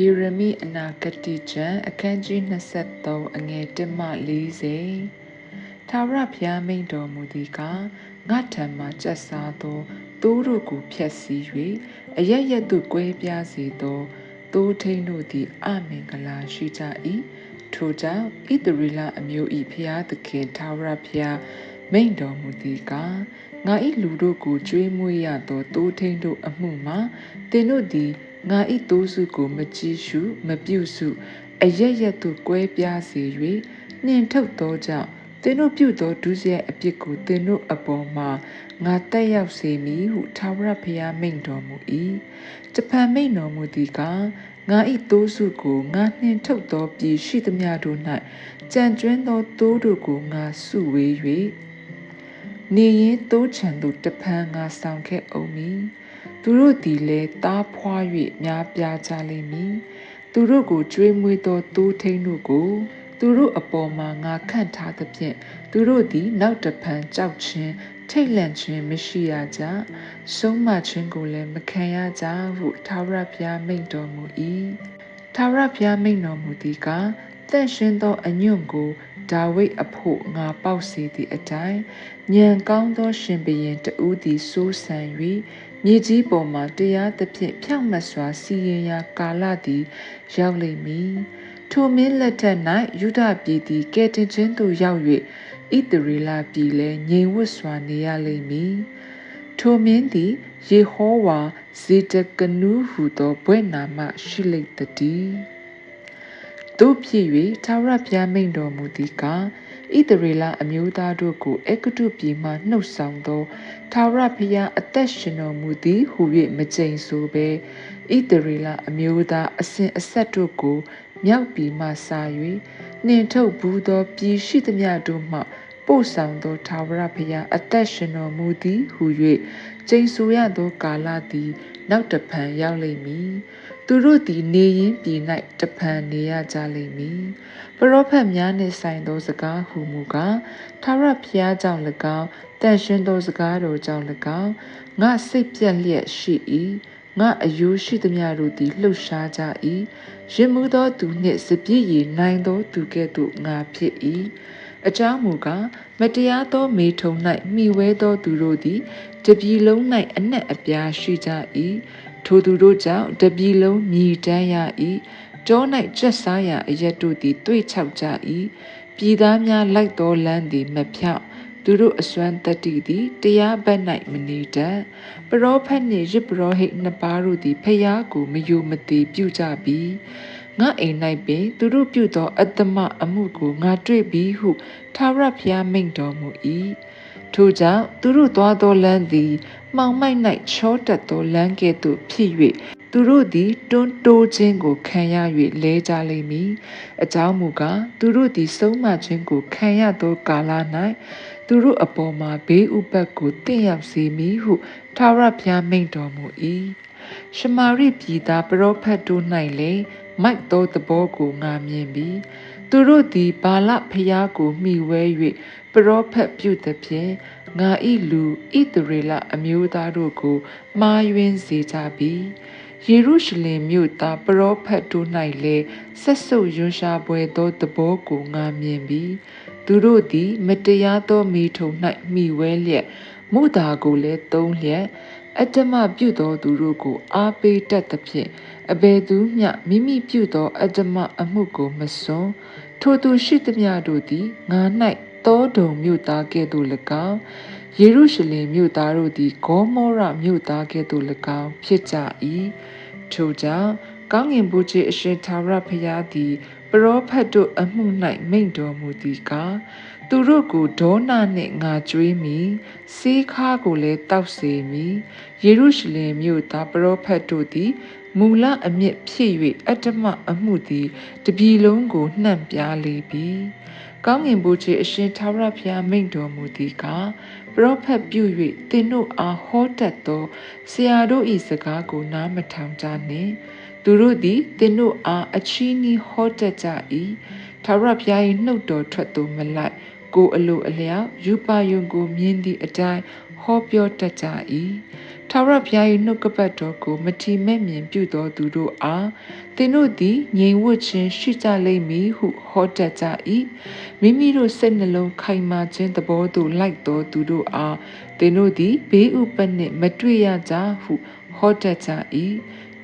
ယေရမိအနာဂတိကျမ်းအခန်းကြီး23အငယ်1မှ40ထာဝရဘုရားမိန့်တော်မူသည်ကားငါထံမှကျက်စားသောသိုးတို့ကိုဖျက်ဆီး၍အရရက်သို့ကွဲပြားစေသောသိုးထိန်တို့သည်အမင်္ဂလာရှိကြ၏ထိုကြောင့်ဣသရေလအမျိုး၏ဘုရားသခင်ထာဝရဘုရားမိန့်တော်မူသည်ကားငါ၏လူတို့ကိုကြွေးမွေးရသောသိုးထိန်တို့အမှုမှာသင်တို့သည် ငါဤတိုးစုကိုမကြည့်ရှုမပြုစုအရရက်သို့ကွဲပြားစေ၍နှင်ထုတ်သောကြောင့်သင်တို့ပြုသောဒုစရိုက်အပြစ်ကိုသင်တို့အပေါ်မှာငါတက်ရောက်စေမည်ဟုထာဝရဘုရားမိန့်တော်မူ၏တပံမိန့်တော်မူသည်ကားငါဤတိုးစုကိုငါနှင်ထုတ်သောပြည်ရှိသမျှတို့၌ကြံကျွင်းသောတိုးတို့ကိုငါစုဝေး၍နေရင်တိုးချံသို့တပံငါဆောင်ခဲ့အောင်မည် သူတို့သည်လည်းတားဖွာ၍များပြားကြလိမ့်မည်သူတို့ကိုကြွေးမွေးသောသိုးထိန်တို့ကိုသူတို့အပေါ်မှာငါခန့်ထားသဖြင့်သူတို့သည်နောက်တဖန်ကြောက်ခြင်းထိတ်လန့်ခြင်းမရှိရကြဆုံးမခြင်းကိုလည်းမခံရကြဟုထာဝရဘုရားမိန့်တော်မူ၏ထာဝရဘုရားမိန့်တော်မူသည်ကတန့်ရှင်းသောအညွန့်ကိုဒါဝိဒ်အဖို့ငါပေါက်စီသည့်အတိုင်းညံကောင်းသောရှင်ဘရင်တဦးသည်စိုးစံ၍ မြေကြီးပေါ်မှတရားသဖြင့်ဖြောင့်မတ်စွာစီရင်ရာကာလသည် ရောက်လိမ့်မည်ထိုမင်းလက်ထက်၌ယူဒပြည်သည်ကဲတင်ခြင်းသို့ရောက်၍ဣသရေလပြည်လည်းငြိမ်ဝတ်စွာနေရလိမ့်မည်ထိုမင်းသည်ယေဟောဝါဇေတကနူးဟုသောဘွဲ့နာမရှိလိမ့်တည်းတို့ဖြစ်၍ထာဝရဘုရားမိန့်တော်မူသည်ကား ဣသရေလအမျိုးသားတို့ကိုအေဂတုပြည်မှနှုတ်ဆောင်သောထာဝရဘုရားအသက်ရှင်တော်မူသည်ဟု၍မကြိမ်ဆိုဘဲဣသရေလအမျိုးသားအစဉ်အဆက်တို့ကိုမြောက်ပြည်မှစာ၍နှင်ထုတ်ဘူးသောပြည်ရှိသမျှတို့မှပို့ဆောင်သောထာဝရဘုရားအသက်ရှင်တော်မူသည်ဟု၍ကျိန်ဆိုရသောကာလသည် နောက်တဖန်ရောက်လိမ့်မည် သူတို့သည်နေရင်းပြည်၌တဖန်နေရကြလိမ့်မည်ပရောဖက်များနှင့်ဆိုင်သောစကားဟုမူကားထာဝရဘုရားကြောင့်၎င်းတန်ရှင်သောစကားတော်ကြောင့်၎င်းငါစိတ်ပြက်လျက်ရှိ၏ငါအယိုးရှိသမျှတို့သည်လှုပ်ရှားကြ၏ရင်မှုသောသူနှင့်စပြည့်ရည်နိုင်သောသူကဲ့သို့ငါဖြစ်၏အကြောင်းမူကားမတရားသောမေထုံ၌မိဝဲသောသူတို့သည်တပြည်လုံး၌အနက်အပြားရှိကြ၏ ထိုသူတို့ကြောင့်တပြည်လုံးမြည်တမ်းရ၏တော၌ကျက်စားရာအရက်တို့သည်တွေ့ချောက်ကြ၏ပြည်သားများလိုက်သောလမ်းသည်မဖြောက်သူတို့အစွမ်းတတ္တိသည်တရားဘက်၌မနေတတ်ပရောဖက်နှင့်ရစ်ပရောဟိတ်နှစ်ပါးတို့သည်ဖျားကိုမယုံမသိပြုကြပြီငါအိမ်၌ပင်သူတို့ပြုသောအတ္တမအမှုကိုငါတွေ့ပြီးဟုထာဝရဘုရားမိန့်တော်မူ၏ ထိုကြောင့်သူတို့သွားသောလမ်းသည်မှောင်မိုက်၌ချောတက်သောလမ်းကဲ့သို့ဖြစ်၍သူတို့သည်တွန်းတိုးခြင်းကိုခံရ၍လဲကြလိမ့်မည်အကြောင်းမူကားသူတို့သည်ဆုံးမခြင်းကိုခံရသောကာလ၌သူတို့အပေါ်မှာဘေးဥပတ်ကိုတင့်ရောက်စေမည်ဟုထာဝရဘုရားမိန့်တော်မူ၏ရှမာရိပြည်သားပရောဖက်တို့၌လည်းမိုက်သောသဘောကိုငါမြင်ပြီး သူတို့သည်ဘာလဖျားကိုမှီဝဲ၍ပရောဖက်ပြုသည်ဖြင့်ငါဤလူဣသရေလအမျိုးသားတို့ကိုမှားယွင်းစေကြပြီယေရုရှလင်မြို့သားပရောဖက်တို့၌လည်းဆက်ဆုပ်ရွံရှာပွဲသောသဘောကိုငါမြင်ပြီးသူတို့သည် မတရားသောမိထုံ၌မိဝဲလျက် မုသာကိုလည်းသုံးလျက်အတ္တမပြုသောသူတို့ကို အားပေးတတ်သဖြင့်အဘယ်သူမျှမိမိပြုသောအတ္တမအမှုကိုမစွန့်ထိုသူရှိသမျှတို့သည်ငါ၌တောဒုံမြို့သားကဲ့သို့၎င်းယေရုရှလင်မြို့သားတို့သည်ဂေါမောရမြို့သားကဲ့သို့၎င်းဖြစ်ကြ၏ထိုကြောင့်ကောင်းငင်ဘုရားအရှင်သာရဖျားသည် ပရောဖက်တို့အမှု၌မိန့်တော်မူသည်ကားသူတို့ကိုဒေါနနှင့်ငါကြွေးမိစေးခါကိုလည်းတောက်စေမိယေရုရှလင်မြို့သားပရောဖက်တို့သည်မူလအမြင့်ဖြစ်၍အတ္တမအမှုသည်တပြီလုံးကိုနှံ့ပြားလေပြီကောင်းငင်ဘုရားအရှင်သာရဖျားမိန့်တော်မူသည်ကားပရောဖက်ပြု၍သင်တို့အားဟောတတ်သောဆရာတို့၏စကားကိုနားမထောင်ကြနှင့် သူတို့သည်သင်တို့အားအချီးနှီးဟောတတ်ကြ၏သာရဖျား၏နှုတ်တော်ထွက်သူမလိုက်ကိုအလိုအလျောက်ယူပါယုံကိုမြင်သည့်အတိုင်းဟောပြောတတ်ကြ၏ထာထာဝရဘုရား၏နှုတ်ကပတ်တော်ကိုမထီမဲ့မြင်ပြုသောသူတို့အားသင်တို့သည်ငြိမ်ဝှက်ခြင်းရှိကြလိမ့်မည်ဟုဟောတတ်ကြ၏မိမိတို့စိတ်နှလုံးခိုင်မာခြင်းသဘောသို့လိုက်သောသူတို့အားသင်တို့သည်ဘေးဥပတ်နှင့်မတွေ့ရကြဟုဟောတတ်ကြ၏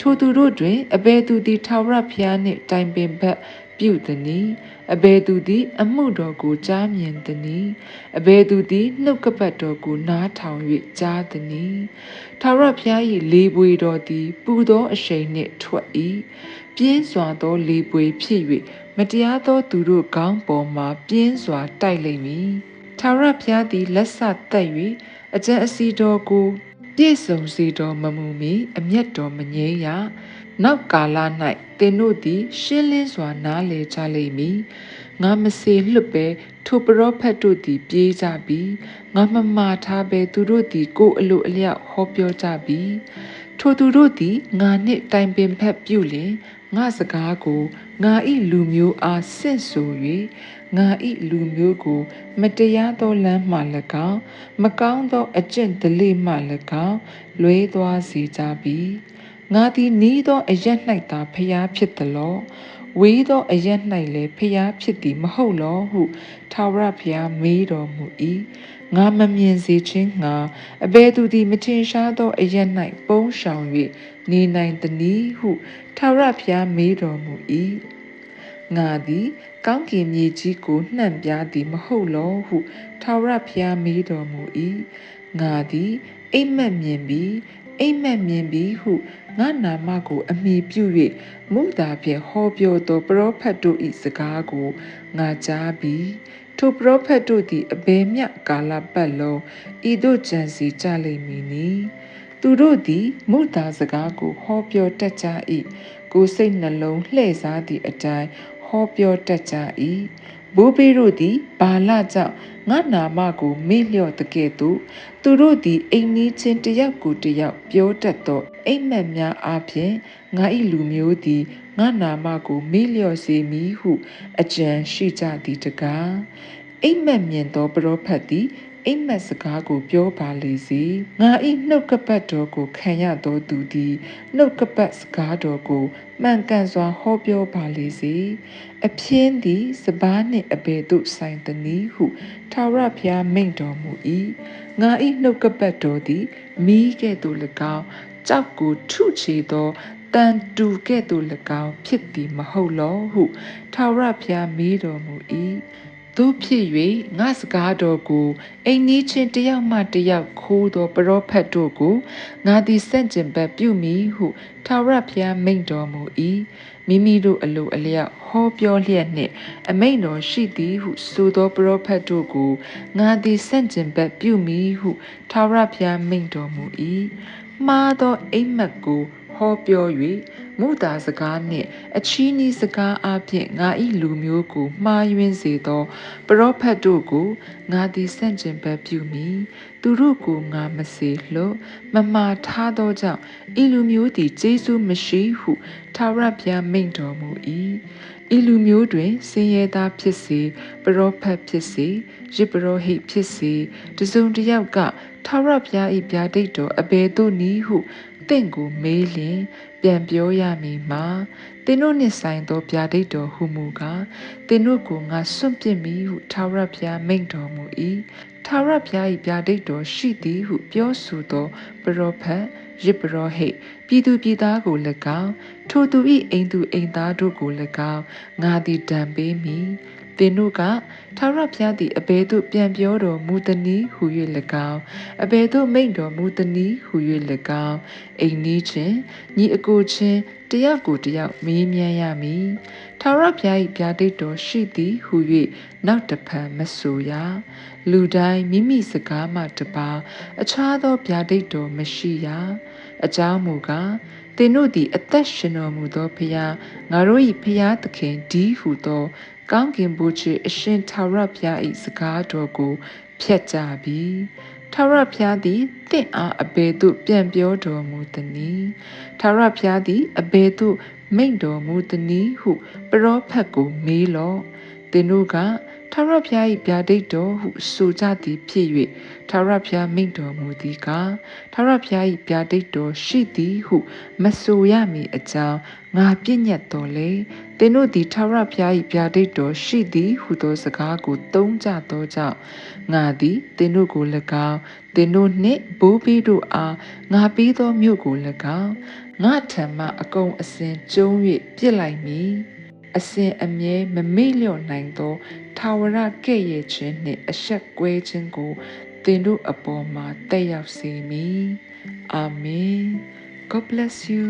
ထိုသူတို့တွင်အဘယ်သူသည်ထာဝရဘုရားနှင့်တိုင်ပင်ဘက်ပြုသည်။အဘယ်သူသည် အမှုတော်ကိုကြားမြင်သည်။အဘယ်သူသည်နှုတ်ကပတ်တော်ကိုနားထောင်၍ကြားသည်။ထာဝရဘုရား၏လေပွေတော်သည် ပူသောအရှိန်နှင့်ထွက်၏။ပြင်းစွာသောလေပွေဖြစ်၍မတရားသောသူတို့ခေါင်းပေါ်မှပြင်းစွာတိုက်လိမ့်မည်။ထာဝရဘုရားသည်လက်ဆသက်၍အကြံအစီတော်ကို ပြည့်စုံစေတော်မမူမီအမျက်တော်မငြိမ်းရနောက်ကာလ၌သင်တို့သည် ရှင်းလင်းစွာနားလည်ကြလိမ့်မည်ငါမစေလွတ်ပဲထိုပရောဖက်တို့သည် ပြေးကြပြီငါမမာထားပဲသူတို့သည် ကိုယ်အလိုအလျောက်ဟောပြောကြပြီထိုသူတို့သည်ငါနှင့်တိုင်ပင်ဖက်ပြုလင်ငါစကားကို ငါဤလူမျိုးအားဆင့်ဆို၍ငါဤလူမျိုးကို မတရားသောလမ်းမှ၎င်းမကောင်းသောအကျင့်ဒလိမှ၎င်းလွဲသွားစေကြပြီငါသည်နီးသောအရက်၌သာဖျားဖြစ်သလောဝေးသောအရက်၌လည်းဖျားဖြစ်သည်မဟုတ်လောဟုထာဝရဘုရားမေးတော်မူ၏ ငါမမြင်စေခြင်းငါအဘယ်သူသည်မထင်ရှားသောအရက်၌ပုန်းရှောင်၍နေနိုင်သည်ဟုထာဝရဘုရားမေးတော်မူ၏ငါသည်ကောင်းကင်မြေကြီးကိုနှံ့ပြားသည်မဟုတ်လောဟုထာဝရဘုရားမေးတော်မူ၏ငါသည်အိမ်မက်မြင်ပြီးအိမ်မက်မြင်ပြီးဟုငါနာမကိုအမိပြု၍မုသာဖြင့်ဟောပြောသောပရောဖက်တို့၏စကားကိုငါကြားပြီး ထိုပရောဖက်တို့သည်အဘယ်မျှကာလပတ်လုံးဤသို့ကြံစီကြလိမ့်မည်နီသူတို့သည်မုသာစကားကိုဟောပြောတတ်ကြ၏ကိုယ်စိတ်နှလုံးလှည့်စားသည့်အတိုင်းဟောပြောတတ်ကြ၏ ဘိုးဘေးတို့သည်ဘာလကြောင့်ငါနာမကိုမေ့လျော့တကဲ့သို့သူတို့သည်အိမ်နီးချင်းတယောက်ကိုတယောက်ပြောတတ်သောအိမ်မက်များအားဖြင့်ငါ၏လူမျိုးသည်ငါနာမကိုမေ့လျော့စေမည်ဟု အကြံရှိကြသည်တကားအိမ်မက်မြင်သောပရောဖက်သည် အိမ်မက်စကားကိုပြောပါလေစေငါဤနှုတ်ကပတ်တော်ကိုခံရသောသူသည်နှုတ်ကပတ်စကားတော်ကိုမှန်ကန်စွာဟောပြောပါလေစေအပြင်းသည်စပားနှင့်အဘယ်သို့ဆိုင်သနည်းဟုထာဝရဘုရားမိန့်တော်မူ၏ငါဤနှုတ်ကပတ်တော်သည်မိကဲ့သို့၎င်းကြောက်ကိုထုချေသောတန်တူကဲ့သို့၎င်းဖြစ်သည်မဟုတ်လောဟုထာဝရဘုရားမေးတော်မူ၏ သို့ဖြစ်၍ငါစကားတော်ကိုအိမ်နီးချင်းတယောက်မှတယောက်ခိုးသောပရောဖက်တို့ကိုငါသည်စန့်ကျင်ဘက်ပြုမည်ဟုထာဝရဘုရားမိန့်တော်မူ၏မိမိတို့အလိုအလျောက်ဟောပြောလျက်နှင့် အမိန့်တော်ရှိသည်ဟုဆိုသောပရောဖက်တို့ကိုငါသည်စန့်ကျင်ဘက်ပြုမည်ဟုထာဝရဘုရားမိန့်တော်မူ၏မှားသောအိမ်မက်ကိုဟောပြော၍ မုသာစကားနှင့် အချီးနီးစကားအပြင်ငါ၏လူမျိုးကိုမှားယွင်းစေသော ပရောဖက်တို့ကိုငါသည်ဆန့်ကျင်ဘက်ပြုမည်သူတို့ကိုငါမစေလွတ်မမာထားသောကြောင့်ဤလူမျိုးသည်ကျေးဇူးမရှိဟုထာဝရဘုရားမိန့်တော်မူ၏ဤလူမျိုးတွင်စင်ရသားဖြစ်စေပရောဖက်ဖြစ်စေရစ်ပရောဟိတ်ဖြစ်စေတစုံတစ်ယောက်ကထာဝရဘုရား၏ဗျာဒိတ်တော်အဘယ်သို့နည်းဟုတင့်ကိုမေးလျင် ပြန်ပြောရမည်မှာသင်တို့နှင့်ဆိုင်သောဗျာဒိတ်တော်ဟုမူကားသင်တို့ကိုငါစွန့်ပစ်မည်ဟုထာဝရဘုရားမိန့်တော်မူ၏ထာဝရဘုရား၏ဗျာဒိတ်တော်ရှိသည်ဟုပြောဆိုသောပရောဖက်ရစ်ပရောဟိတ်ပြည်သူပြည်သားကို၎င်းထိုသူ၏အိမ်သူအိမ်သားတို့ကို၎င်းငါသည်တံပေးမည် သင်တို့ကထာဝရဘုရားသည်အဘယ်သို့ပြန်ပြောတော်မူသနည်းဟု၍၎င်းအဘယ်သို့မိန့်တော်မူသနည်းဟု၍၎င်းအိမ်နီးချင်းညီအကိုချင်းတယောက်ကိုတယောက်မေးမြန်းရမည်ထာဝရဘုရား၏ဗျာဒိတ်တော်ရှိသည်ဟု၍နောက်တဖန်မဆိုရလူတိုင်းမိမိစကားမှတပါအခြားသောဗျာဒိတ်တော်မရှိရအကြောင်းမူကားသ င်တို့သည် အသက်ရှင်တော်မူသောဖျားငါတို့၏ဖျားသခင်ဒီဟုသော ကောင်းကင်ဘုရားအရှင်ထာဝရဘုရား၏စကားတော်ကိုဖျက်ကြပြီထာဝရဘုရားသည်တင့်အားအဘယ်သို့ပြန်ပြောတော်မူသနည်းထာဝရဘုရားသည်အဘယ်သို့မိန့်တော်မူသနည်းဟုပရောဖက်ကိုမေးလော့သင်တို့က ထာဝရဘုရား၏ဗျာဒိတ်တော်ဟုဆိုကြသည်ဖြစ်၍ထာဝရဘုရားမိန့်တော်မူသည်ကားထာဝရဘုရား၏ဗျာဒိတ်တော်ရှိသည်ဟုမဆိုရမီအကြောင်းငါပြည့်ညတ်တော်လေသင်တို့သည်ထာဝရဘုရား၏ဗျာဒိတ်တော်ရှိသည်ဟုသောစကားကိုသုံးကြသောကြောင့်ငါသည်သင်တို့ကို၎င်းသင်တို့နှင့်ဘိုးဘီတို့အားငါပေးသောမြို့ကို၎င်းငါထံမှအကုန်အစင်ကျုံး၍ပြစ်လိုက်မည် အစဉ်အမြဲမမေ့လျော့နိုင်သောထာဝရကဲ့ရဲ့ခြင်းနှင့်အဆက်ကွဲခြင်းကိုသင်တို့အပေါ်မှာတက်ရောက်စေမည်အာမင် God bless you